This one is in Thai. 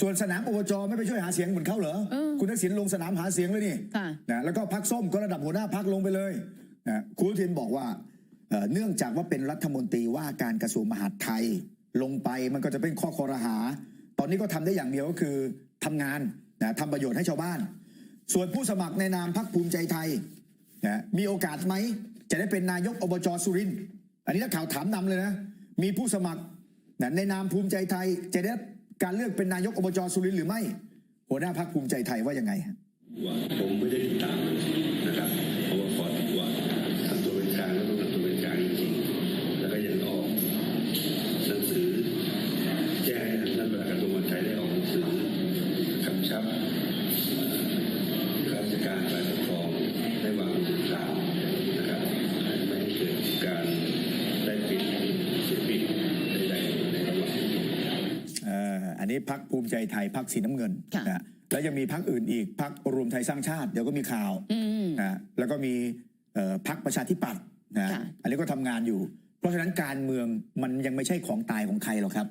ส่วนสนามอบจไม่ไปช่วยหาเสียงเหมือนเขาเหรอ เออคุณทักษิณลงสนามหาเสียงเลยนี่ค่ะ นะแล้วก็พักส้มก็ระดับหัวหน้าพักลงไปเลยนะคุณอนุทินบอกว่าเอ่อเนื่องจากว่าเป็นรัฐมนตรีว่าการกระทรวงมหาดไทย ลงไปมันก็จะเป็นข้อคอรหา ตอนนี้ก็ทำได้อย่างเดียวก็คือทำงานนะทำประโยชน์ให้ชาวบ้าน ส่วนผู้สมัครในนามพักภูมิใจไทยนะมีโอกาสไหม จะได้เป็นนายกอบจสุรินทร์อันนี้นักข่าวถามนำเลยนะ มีผู้สมัครนะในนามภูมิใจไทยจะได้ การเลือกเป็นนายกอบจสุรินทร์หรือไม่ หัวหน้าพักภูมิใจไทยว่ายังไงว่าผมไม่ได้ติดตามนะครับเพราะว่าขอดีกว่าทำตัวเป็นกลางแล้วต้องทำตัวเป็นกลางจริงๆแล้วก็ยังออกหนังสือแจ้งให้ท่านประหลัดกระทรวงมหาดไทยได้ออกหนังสือกำชับข้าราชการฝ่ายปกครองให้วางมือข่าวนะครับไม่ให้เกิดการได้ปิดเสียปิดใดๆในระหว่าง เอ่ออั นนี้พักภูมิใจไทยพักสีน้ำเงินค่ะนะแล้วยังมีพักอื่นอีกพักรวมไทยสร้างชาติเดี๋ยวก็มีข่าวอืมนะแล้วก็มีเอ่อพักประชาธิปัตย์นะค่ะอันนี้ก็ทำงานอยู่ เพราะฉะนั้นการเมืองมันยังไม่ใช่ของตายของใครหรอกครับ